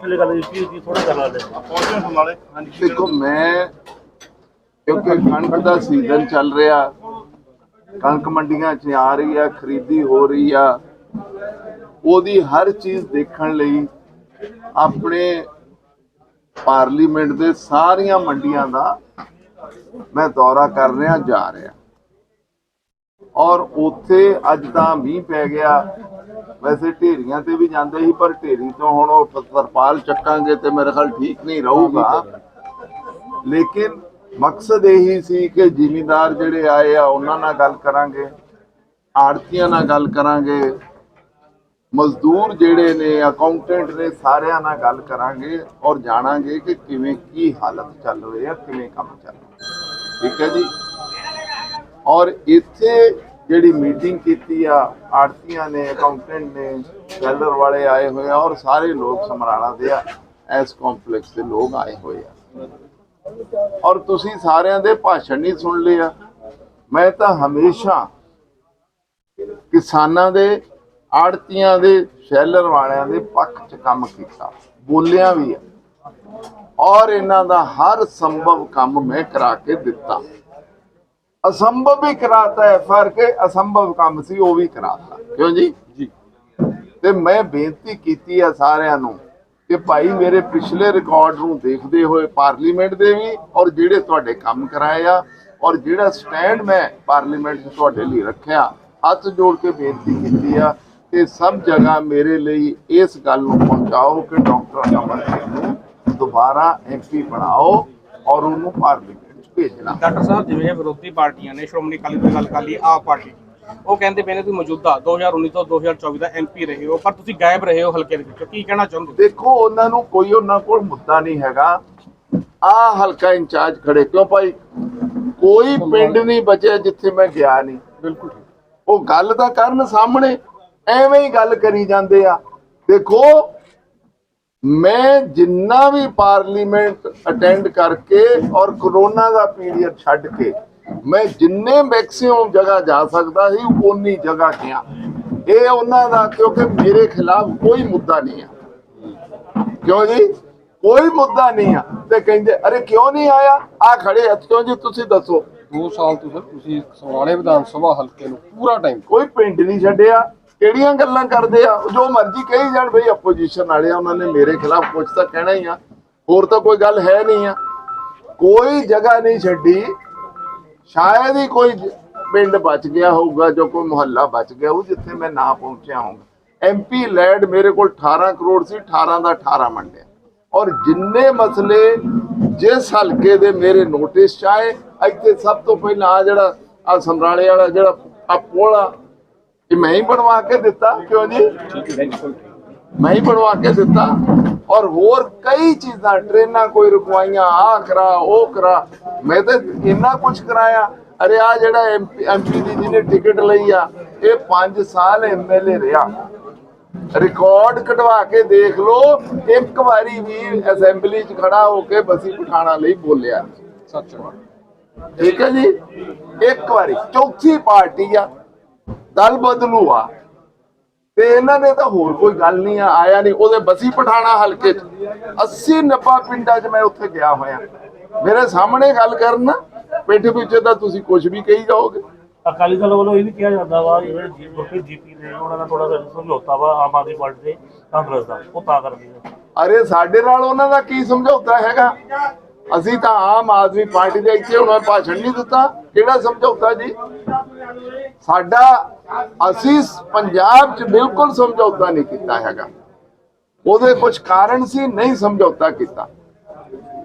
ਪਹਿਲੇ ਗੱਲ ਥੋੜਾ ਸੰਭਾਲੇ। ਹਾਂਜੀ ਦੇਖੋ ਮੈਂ ਕਿਉਂਕਿ ਕਣਕ ਦਾ ਸੀਜ਼ਨ ਚੱਲ ਰਿਹਾ ਕਣਕ ਮੰਡੀਆਂ 'ਚ ਆ ਰਹੀ ਆ ਖਰੀਦੀ ਹੋ ਰਹੀ ਆ। ਉਹਦੀ ਹਰ ਚੀਜ਼ ਦੇਖਣ ਲਈ ਆਪਣੇ ਪਾਰਲੀਮੈਂਟ ਦੇ ਸਾਰੀਆਂ ਮੰਡੀਆਂ ਦਾ ਮੈਂ ਦੌਰਾ ਕਰ ਰਿਹਾ ਜਾ ਰਿਹਾ। ਔਰ ਉੱਥੇ ਅੱਜ ਤਾਂ ਮੀਂਹ ਪੈ ਗਿਆ ਵੈਸੇ ਢੇਰੀਆਂ ਤੇ ਵੀ ਜਾਂਦੇ ਸੀ ਪਰ ਢੇਰੀ ਤੋਂ ਹੁਣ ਉਹ ਤਰਪਾਲ ਚੱਕਾਂਗੇ ਤੇ ਮੇਰੇ ਖਿਆਲ ਠੀਕ ਨਹੀਂ ਰਹੂਗਾ। ਲੇਕਿਨ ਮਕਸਦ ਇਹੀ ਸੀ ਕਿ ਜ਼ਿਮੀਂਦਾਰ ਜਿਹੜੇ ਆਏ ਆ ਉਹਨਾਂ ਨਾਲ ਗੱਲ ਕਰਾਂਗੇ ਆੜਤੀਆਂ ਨਾਲ ਗੱਲ ਕਰਾਂਗੇ ਮਜ਼ਦੂਰ ਜਿਹੜੇ ਨੇ ਅਕਾਊਂਟੈਂਟ ਨੇ ਸਾਰਿਆਂ ਨਾਲ ਗੱਲ ਕਰਾਂਗੇ ਔਰ ਜਾਣਾਂਗੇ ਕਿ ਕਿਵੇਂ ਕੀ ਹਾਲਤ ਚੱਲ ਰਹੀ ਹੈ ਕਿਵੇਂ ਕੰਮ ਚੱਲ ਰਿਹਾ। ਠੀਕ ਹੈ ਜੀ? ਔਰ ਇੱਥੇ ਜਿਹੜੀ ਮੀਟਿੰਗ ਕੀਤੀ ਆ, ਆੜਤੀਆਂ ਨੇ ਅਕਾਊਂਟੈਂਟ ਨੇ ਸੈਲਰ ਵਾਲੇ ਆਏ ਹੋਏ ਆ ਔਰ ਸਾਰੇ ਲੋਕ ਸਮਰਾਲਾ ਦੇ ਆ ਐਸ ਕੰਪਲੈਕਸ ਦੇ ਲੋਕ ਆਏ ਹੋਏ ਆ। ਔਰ ਤੁਸੀਂ ਸਾਰਿਆਂ ਦੇ ਭਾਸ਼ਣ ਨਹੀਂ ਸੁਣ ਲਿਆ ਮੈਂ ਤਾਂ ਹਮੇਸ਼ਾ ਕਿਸਾਨਾਂ ਦੇ, ਆੜਤੀਆਂ ਦੇ, ਸ਼ੈਲਰ ਵਾਲਿਆਂ ਦੇ ਪੱਖ 'ਚ ਕੰਮ ਕੀਤਾ। ਬੋਲਿਆ ਵੀ ਆ। ਔਰ ਇਹਨਾਂ ਦਾ ਹਰ ਸੰਭਵ ਕੰਮ ਮੈਂ ਕਰਾ ਕੇ ਦਿੱਤਾ। ਅਸੰਭਵ ਵੀ ਕਰਾਤਾ ਹੈ ਫ਼ਰਕ ਅਸੰਭਵ ਕੰਮ ਸੀ ਉਹ ਵੀ ਕਰਾਤਾ। ਕਿਉਂ ਜੀ? ਜੀ। ਤੇ ਮੈਂ ਬੇਨਤੀ ਕੀਤੀ ਆ ਸਾਰਿਆਂ ਨੂੰ ਕਿ ਭਾਈ ਮੇਰੇ ਪਿਛਲੇ ਰਿਕਾਰਡ ਨੂੰ ਦੇਖਦੇ ਹੋਏ ਪਾਰਲੀਮੈਂਟ ਦੇ ਵੀ ਔਰ ਜਿਹੜੇ ਤੁਹਾਡੇ ਕੰਮ ਕਰਾਏ ਆ ਔਰ ਜਿਹੜਾ ਸਟੈਂਡ ਮੈਂ ਪਾਰਲੀਮੈਂਟ 'ਚ ਤੁਹਾਡੇ ਲਈ ਰੱਖਿਆ ਹੱਥ ਜੋੜ ਕੇ ਬੇਨਤੀ ਕੀਤੀ ਆ ਕਿ ਸਭ ਜਗ੍ਹਾ ਮੇਰੇ ਲਈ ਇਸ ਗੱਲ ਨੂੰ ਪਹੁੰਚਾਓ ਕਿ ਡਾਕਟਰ ਅਮਰ ਸਿੰਘ ਨੂੰ ਦੁਬਾਰਾ ਐਮਪੀ ਬਣਾਓ ਔਰ ਉਹਨੂੰ ਪਾਰਲੀਮੈਂਟ ਭੇਜਣਾ। ਡਾਕਟਰ ਸਾਹਿਬ ਜਿਵੇਂ ਵਿਰੋਧੀ ਪਾਰਟੀਆਂ ਨੇ ਸ਼੍ਰੋਮਣੀ ਅਕਾਲੀ ਦਲ ਦੀ ਗੱਲ ਕਰ ਲਈ ਆਪ ਪਾਰਟੀ। ਉਹ ਕਹਿੰਦੇ ਪਏ ਨੇ ਤੁਸੀਂ ਮੌਜੂਦਾ 2019 ਤੋਂ 2024 ਦਾ ਐਮਪੀ ਰਹੇ ਹੋ ਪਰ ਤੁਸੀਂ ਗਾਇਬ ਰਹੇ ਹੋ ਹਲਕੇ ਦੇ ਵਿੱਚੋਂ। ਕੀ ਕਹਿਣਾ ਚਾਹੁੰਦੇ ਹੋ? ਦੇਖੋ ਉਹਨਾਂ ਨੂੰ ਕੋਈ ਉਹਨਾਂ ਕੋਲ ਮੁੱਦਾ ਨਹੀਂ ਹੈਗਾ। ਆ ਹਲਕਾ ਇੰਚਾਰਜ ਖੜੇ ਕਿਉਂ ਭਾਈ? ਕੋਈ ਪਿੰਡ ਨਹੀਂ ਬਚਿਆ ਜਿੱਥੇ ਮੈਂ ਗਿਆ ਨਹੀਂ। ਬਿਲਕੁਲ ਉਹ ਗੱਲ ਤਾਂ ਕਰਨ ਸਾਹਮਣੇ ਐਵੇਂ ਹੀ ਗੱਲ ਕਰੀ ਜਾਂਦੇ ਆ। ਦੇਖੋ ਮੈਂ ਜਿੰਨਾ ਵੀ ਪਾਰਲੀਮੈਂਟ ਅਟੈਂਡ ਕਰਕੇ ਔਰ ਕਰੋਨਾ ਦਾ ਪੀਰੀਅਡ ਛੱਡ ਕੇ ਮੈਂ ਜਿੰਨੇ ਮੈਕਸਿਮਮ ਜਗ੍ਹਾ ਜਾ ਸਕਦਾ ਸੀ ਉਨੀ ਜਗ੍ਹਾ ਗਿਆ। ਇਹ ਉਹਨਾਂ ਦਾ ਕਿਉਂਕਿ ਮੇਰੇ ਖਿਲਾਫ ਕੋਈ ਮੁੱਦਾ ਨਹੀਂ ਆ। ਕਿਉਂ ਜੀ? ਕੋਈ ਮੁੱਦਾ ਨਹੀਂ ਆ। ਤੇ ਕਹਿੰਦੇ ਅਰੇ ਕਿਉਂ ਨਹੀਂ ਆਇਆ? ਆ ਖੜੇ ਹੱਥ ਕਿਉਂ ਜੀ? ਤੁਸੀਂ ਦੱਸੋ। 2 ਸਾਲ ਤੋਂ ਸਰ ਤੁਸੀਂ ਸਵਾਲੇ ਵਿਧਾਨ ਸਭਾ ਹਲਕੇ ਨੂੰ ਪੂਰਾ ਟਾਈਮ ਕੋਈ ਪਿੰਡ ਨਹੀਂ ਛੱਡਿਆ। ਕਿਹੜੀਆਂ ਗੱਲਾਂ ਕਰਦੇ ਆ? ਜੋ ਮਰਜ਼ੀ ਕਹੀ ਜਾਣ ਬਈ ਆਪੋਜੀਸ਼ਨ ਵਾਲੇ ਆ, ਉਹਨਾਂ ਨੇ ਮੇਰੇ ਖਿਲਾਫ ਕੁਝ ਤਾਂ ਕਹਿਣਾ ਹੀ ਆ। ਹੋਰ ਤਾਂ ਕੋਈ ਗੱਲ ਹੈ ਨਹੀਂ ਆ। ਕੋਈ ਜਗ੍ਹਾ ਨਹੀਂ ਛੱਡੀ। ਸ਼ਾਇਦ ਹੀ ਕੋਈ ਪਿੰਡ ਬਚ ਗਿਆ ਹੋਊਗਾ ਜੋ ਕੋਈ ਮੁਹੱਲਾ ਬਚ ਗਿਆ ਉਹ ਜਿੱਥੇ ਮੈਂ ਨਾ ਪਹੁੰਚਿਆ ਹੋਊਗਾ। ਐਮਪੀ ਲੈਡ ਮੇਰੇ ਕੋਲ 18 ਕਰੋੜ ਸੀ 18 ਦਾ 18 ਮੰਡਿਆ ਔਰ ਜਿੰਨੇ ਮਸਲੇ ਜਿਸ ਹਲਕੇ ਦੇ ਮੇਰੇ ਨੋਟਿਸ ਚ ਆਏ, ਇੱਥੇ ਸਭ ਤੋਂ ਪਹਿਲਾਂ ਆ ਜਿਹੜਾ ਆ ਸਮਰਾਲੇ ਵਾਲਾ, ਜਿਹੜਾ ਆ ਪੁਲ ਆ ਇਹ ਮੈਂ ਹੀ ਬਣਵਾ ਕੇ ਦਿੱਤਾ? ਕਿਉਂ ਜੀ? ਮੈਂ ਹੀ ਬਣਵਾ ਕੇ ਦਿੱਤਾ। ਔਰ ਹੋਰ ਕਈ ਚੀਜ਼ਾਂ ਟ੍ਰੇਨਾਂ ਕੋਈ ਰੁਕਵਾਈਆਂ ਆ ਕਰਾ ਉਹ ਕਰਾ। ਮੈਂ ਤਾਂ ਇੰਨਾ ਕੁਝ ਕਰਾਇਆ। ਅਰੇ ਆ ਜਿਹੜਾ ਐਮਪੀ ਦੀ ਜਿਹਨੇ ਟਿਕਟ ਲਈ ਆ ਇਹ 5 ਸਾਲ ਐਮਐਲਏ ਰਿਹਾ। ਰਿਕਾਰਡ ਕਢਵਾ ਕੇ ਦੇਖ ਲਓ ਇੱਕ ਵਾਰੀ ਵੀ ਅਸੈਂਬਲੀ 'ਚ ਖੜਾ ਹੋ ਕੇ ਬਸੀ ਪਠਾਣਾ ਲਈ ਬੋਲਿਆ। ਸੱਚ ਠੀਕ ਹੈ ਜੀ? ਇੱਕ ਵਾਰੀ ਚੌਥੀ ਪਾਰਟੀ ਆ। ਦਲ ਬਦਲੂ ਆ। ਤੇ ਇਹਨਾਂ ਨੇ ਤਾਂ ਹੋਰ ਕੋਈ ਗੱਲ ਨਹੀਂ ਆ ਆਇਆ ਨਹੀਂ। ਉਹਦੇ ਬਸੀ ਪਠਾਣਾ ਹਲਕੇ ਚ। 80 90 ਪਿੰਡਾਂ 'ਚ ਮੈਂ ਉੱਥੇ ਗਿਆ ਹੋਇਆ। ਮੇਰੇ ਸਾਹਮਣੇ ਗੱਲ ਕਰਨ ਪਿੱਠ ਪਿੱਛੇ ਤਾਂ ਤੁਸੀਂ ਕੁਝ ਵੀ ਕਹੀ ਜਾਓਗੇ। ਅਕਾਲੀ ਦਲ ਵੱਲੋਂ ਇਹ ਵੀ ਕਿਹਾ ਜਾਂਦਾ ਵਾ ਜਿਹੜੇ ਜੀ ਗੁਰਪ੍ਰੀਤ ਜੀਪੀ ਨੇ ਉਹਨਾਂ ਦਾ ਥੋੜਾ ਜਿਹਾ ਸਮਝੌਤਾ ਵਾ ਆਮ ਆਦਮੀ ਪਾਰਟੀ ਦੇ ਕਾਂਗਰਸ ਦਾ। ਉਹ ਤਾਂ ਕਰਕੇ ਆ। ਅਰੇ ਸਾਡੇ ਨਾਲ ਉਹਨਾਂ ਦਾ ਕੀ ਸਮਝੌਤਾ ਹੈਗਾ? ਅਸੀਂ ਤਾਂ ਆਮ ਆਦਮੀ ਪਾਰਟੀ ਦੇ ਇੱਥੇ ਉਹਨਾਂ ਭਾਸ਼ਣ ਨਹੀਂ ਦਿੱਤਾ। ਕਿਹੜਾ ਸਮਝੌਤਾ ਜੀ? ਸਾਡਾ ਅਸੀਂ ਪੰਜਾਬ 'ਚ ਬਿਲਕੁਲ ਸਮਝੌਤਾ ਨਹੀਂ ਕੀਤਾ ਹੈਗਾ। ਉਹਦੇ ਕੁਝ ਕਾਰਨ ਸੀ ਨਹੀਂ ਸਮਝੌਤਾ ਕੀਤਾ।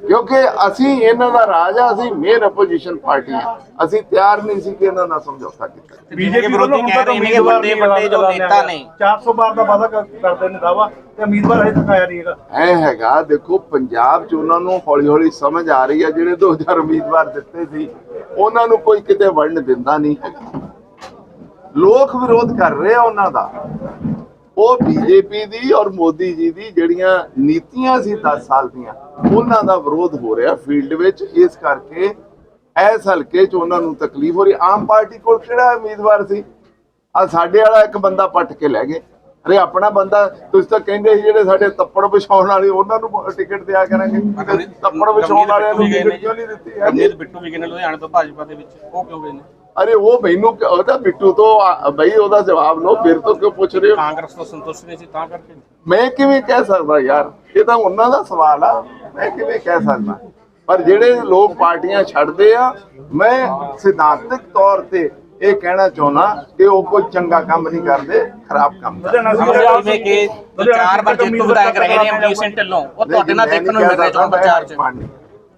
ਕਿਉਂਕਿ ਅਸੀਂ ਇਹਨਾਂ ਦਾ ਰਾਜ ਆ ਅਸੀਂ ਮੇਨ ਆਪੋਜੀਸ਼ਨ ਪਾਰਟੀ ਆ। ਅਸੀਂ ਤਿਆਰ ਨਹੀਂ ਸੀ ਕਿ ਇਹਨਾਂ ਨਾਲ ਸਮਝੌਤਾ ਕੀਤਾ ਬੀਜੇਪੀ ਵਿਰੋਧੀ ਕਹਿ ਰਹੇ ਨੇ ਕਿ ਵੱਡੇ ਵੱਡੇ ਜੋ ਨੇਤਾ ਨੇ 400 ਬਾਰ ਦਾ ਵਾਅਦਾ ਕਰ- ਕਰਦੇ ਨੇ ਦਾਵਾ ਤੇ ਉਮੀਦਵਾਰ ਹਜੇ ਤੱਕ ਆਇਆ ਨਹੀਂ ਹੈਗਾ। ਐ ਹੈਗਾ ਦੇਖੋ ਪੰਜਾਬ 'ਚ ਉਹਨਾਂ ਨੂੰ ਹੌਲੀ ਹੌਲੀ ਸਮਝ ਆ ਰਹੀ ਹੈ ਜਿਹੜੇ 2000 ਉਮੀਦਵਾਰ ਦਿੱਤੇ ਸੀ ਉਹਨਾਂ ਨੂੰ ਕੋਈ ਕਿਤੇ ਵੰਡ ਦਿੰਦਾ ਨਹੀਂ ਹੈਗਾ। ਲੋਕ ਵਿਰੋਧ ਕਰ ਰਹੇ ਆ ਉਹਨਾਂ ਦਾ। ਉਹ ਬੀਜੇਪੀ ਦੀ ਔਰ ਮੋਦੀ ਜੀ ਦੀ ਜਿਹੜੀਆਂ ਨੀਤੀਆਂ ਸੀ 10 ਸਾਲ ਦੀਆਂ ਉਹਨਾਂ ਦਾ ਵਿਰੋਧ ਹੋ ਰਿਹਾ ਫੀਲਡ ਵਿੱਚ। ਇਸ ਕਰਕੇ ਐਸ ਹਲਕੇ 'ਚ ਉਹਨਾਂ ਨੂੰ ਤਕਲੀਫ ਹੋ ਰਹੀ। ਆਮ ਪਾਰਟੀ ਕੋਲ ਕਿਹੜਾ ਉਮੀਦਵਾਰ ਸੀ? ਆ ਸਾਡੇ ਵਾਲਾ ਇੱਕ ਬੰਦਾ ਪੱਟ ਕੇ ਲੈ ਗਏ। ਅਰੇ ਆਪਣਾ ਬੰਦਾ ਤੁਸੀਂ ਤਾਂ ਕਹਿੰਦੇ ਸੀ ਜਿਹੜੇ ਸਾਡੇ ਤੱਪੜ ਵਿਛਾਉਣ ਵਾਲੇ ਉਹਨਾਂ ਨੂੰ ਟਿਕਟ ਦਿਆ ਕਰਾਂਗੇ। ਤੱਪੜ ਵਿਛਾਉਣ ਵਾਲਿਆਂ ਨੂੰ ਟਿਕਟ ਕਿਉਂ ਨਹੀਂ ਦਿੱਤੀ? ਰਮਨੀਤ ਬਿੱਟੂ ਵੀ ਗਏ ਨੇ ਲੁਧਿਆਣੇ ਤੋਂ ਭਾਜਪਾ ਦੇ ਵਿੱਚ। ਉਹ ਕਿਉਂ ਗਏ ਨੇ? ਅਰੇ ਉਹ ਮੈਨੂੰ ਕਿ- ਉਹਦਾ ਬਿੱਟੂ ਤੋਂ ਆ- ਬਈ ਉਹਦਾ ਜਵਾਬ ਲਓ ਮੇਰੇ ਤੋਂ ਕਿਉਂ ਪੁੱਛ ਰਹੇ ਹੋ? ਕਾਂਗਰਸ ਤੋਂ ਸੰਤੁਸ਼ਟ ਨਹੀਂ ਸੀ ਤਾਂ ਕਰਕੇ। ਮੈਂ ਕਿਵੇਂ ਕਹਿ ਸਕਦਾ ਯਾਰ? ਇਹ ਤਾਂ ਉਹਨਾਂ ਦਾ ਸਵਾਲ ਆ ਮੈਂ ਕਿਵੇਂ ਕਹਿ ਸਕਦਾ? ਪਰ ਜਿਹੜੇ ਲੋਕ ਪਾਰਟੀਆਂ ਛੱਡਦੇ ਆ ਮੈਂ ਸਿਧਾਂਤਕ ਤੌਰ ਤੇ ਇਹ ਕਹਿਣਾ ਚਾਹੁੰਦਾ ਕਿ ਉਹ ਕੋਈ ਚੰਗਾ ਕੰਮ ਨਹੀਂ ਕਰਦੇ ਖਰਾਬ ਕੰਮ ਕਰਦੇ। ਲੁਧਿਆਣਾ ਜਿਵੇਂ ਕਿ ਦੋ ਚਾਰ ਵਾਰ ਜੇਤੂ ਵਿਧਾਇਕ ਰਹੇ ਨੇ ਅਮਰੀਕ ਸਿੰਘ ਢਿੱਲੋਂ। ਉਹ ਤੁਹਾਡੇ ਨਾਲ ਦੇਖਣ ਨੂੰ ਮਿਲ ਰਿਹਾ ਚੋਣ ਪ੍ਰਚਾਰ 'ਚ।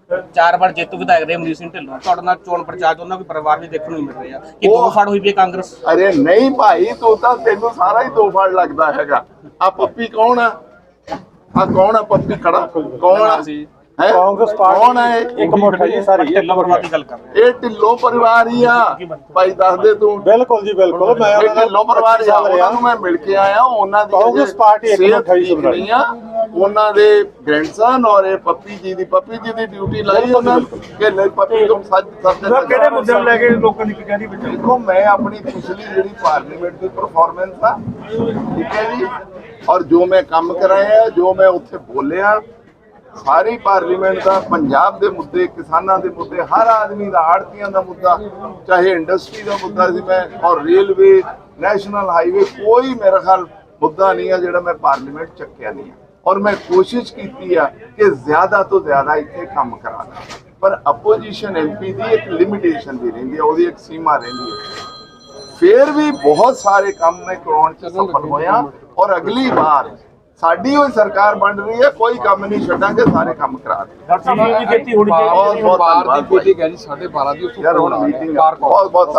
ਚਾਰ ਵਾਰ ਜੇਤੂ ਵਿਧਾਇਕ ਰਹੇ ਅਮਰੀਕ ਸਿੰਘ ਢਿੱਲੋਂ। ਤੁਹਾਡੇ ਨਾਲ ਚੋਣ ਪ੍ਰਚਾਰ 'ਚ ਉਹਨਾਂ ਵੀ ਪਰਿਵਾਰ ਵੀ ਦੇਖਣ ਨੂੰ ਮਿਲ ਰਿਹਾ। ਕਿ ਦੋ ਫੜ ਹੋਈ ਵੀ ਕਾਂਗਰਸ? ਅਰੇ ਨਹੀਂ ਭਾਈ ਤੂੰ ਤਾਂ ਤੈਨੂੰ ਸਾਰਾ ਹੀ ਦੋ ਫੜ ਲੱਗਦਾ ਹੈਗਾ। ਆ ਪੱਪੀ ਕੌਣ ਆ? ਆ ਕੌਣ ਆ ਪੱਪੀ? ਖੜਾ। ਕੌਣ ਆ? ਹੈ? ਕਾਂਗਰਸ ਪਾਰਟੀ ਕੌਣ ਹੈ? ਇਹ? ਇੱਕ ਮੁੱਠ ਜੀ ਸਾਰੀ ਢਿੱਲੋਂ ਪਰਿਵਾਰ ਦੀ ਗੱਲ ਕਰ ਰਹੇ ਇਹ ਢਿੱਲੋਂ ਪਰਿਵਾਰ ਹੀ ਆ। ਭਾਈ ਦੱਸ ਦੇ ਤੂੰ। ਬਿਲਕੁਲ ਜੀ ਬਿਲਕੁਲ। ਮੈਂ ਇਹ ਢਿੱਲੋਂ ਪਰਿਵਾਰ ਆ। ਸਾਲ ਰਿਹਾ। ਉਹਨਾਂ ਨੂੰ ਮੈਂ ਮਿਲ ਕੇ ਆਇਆ ਉਹਨਾਂ ਦੀ ਕਾਂਗਰਸ ਪਾਰਟੀ ਇੱਕ ਸਿਹਤ ਅਠਾਈ ਠੀਕ ਨਹੀਂ ਆ। ਉਹਨਾਂ ਦੇ ਗ੍ਰੈਂਡਸਨ ਔਰ ਇਹ ਪੱਪੀ ਜੀ ਦੀ ਪੱਪੀ ਜੀ ਦੀ ਡਿਊਟੀ ਲਾਈ ਉਹਨਾਂ ਨੂੰ। ਕਿ ਨਹੀਂ ਪੱਪੀ ਤੋਂ ਸੱਚ ਸਰ ਕਿਹੜੇ ਮੁੱਦੇ ਨੂੰ ਲੈ ਕੇ ਲੋਕਾਂ ਦੀ ਕਚਹਿਰੀ ਵਿੱਚ ਦੇਖੋ ਮੈਂ ਆਪਣੀ ਪਿਛਲੀ ਜਿਹੜੀ ਪਾਰਲੀਮੈਂਟ ਦੀ ਪਰਫਾਰਮੈਂਸ ਆ ਠੀਕ ਹੈ ਜੀ? ਔਰ ਜੋ ਮੈਂ ਕੰਮ ਕਰਾਇਆ ਜੋ ਮੈਂ ਉੱਥੇ ਬੋਲਿਆ ਸਾਰੀ ਪਾਰਲੀਮੈਂਟ ਦਾ ਪੰਜਾਬ ਦੇ ਮੁੱਦੇ ਕਿਸਾਨਾਂ ਦੇ ਮੁੱਦੇ ਹਰ ਆਦਮੀ ਦਾ ਆੜਤੀਆਂ ਦਾ ਮੁੱਦਾ ਚਾਹੇ ਇੰਡਸਟਰੀ ਦਾ ਮੁੱਦਾ ਸੀ ਮੈਂ ਔਰ ਰੇਲਵੇ ਨੈਸ਼ਨਲ ਹਾਈਵੇ ਕੋਈ ਮੇਰਾ ਖਿਆਲ ਮੁੱਦਾ ਨਹੀਂ ਆ ਜਿਹੜਾ ਮੈਂ ਪਾਰਲੀਮੈਂਟ ਚੱਕਿਆ ਨਹੀਂ ਆ। ਔਰ ਮੈਂ ਕੋਸ਼ਿਸ਼ ਕੀਤੀ ਆ ਕਿ ਜ਼ਿਆਦਾ ਤੋਂ ਜ਼ਿਆਦਾ ਇੱਥੇ ਕੰਮ ਕਰਾਣਾ ਪਰ ਆਪੋਜੀਸ਼ਨ ਐਮਪੀ ਦੀ ਇੱਕ ਲਿਮਿਟੇਸ਼ਨ ਵੀ ਰਹਿੰਦੀ ਹੈ ਉਹਦੀ ਇੱਕ ਸੀਮਾ ਰਹਿੰਦੀ ਹੈ ਫੇਰ ਵੀ ਬਹੁਤ ਸਾਰੇ ਕੰਮ ਮੈਂ ਕਰਾਉਣ ਚ ਸਫਲ ਹੋਇਆ ਔਰ ਅਗਲੀ ਵਾਰ ਸਾਡੀ ਹੋਈ ਸਰਕਾਰ ਬਣ ਰਹੀ ਹੈ ਕੋਈ ਕੰਮ ਨਹੀਂ ਛੱਡਾਂਗੇ ਸਾਰੇ ਕੰਮ ਕਰਾ ਦੇ ਡਾਕਟਰ ਸਾਹਿਬ ਦੀ ਖੇਤੀ ਹੋਣੀ ਬਹੁਤ ਚਾਹੀਦੀ ਬਹੁਤ ਬਾਹਰ ਧੰਨਵਾਦ ਦੀ ਬੀਟਿੰਗ ਹੈ ਜੀ 12:30 ਦੀ ਉੱਥੋਂ ਯਾਰ ਹੁਣ phone ਆ ਰਿਹਾ। ਮੀਟਿੰਗ ਕਾਰ ਕੋਲ। ਬਹੁਤ ਬਹੁਤ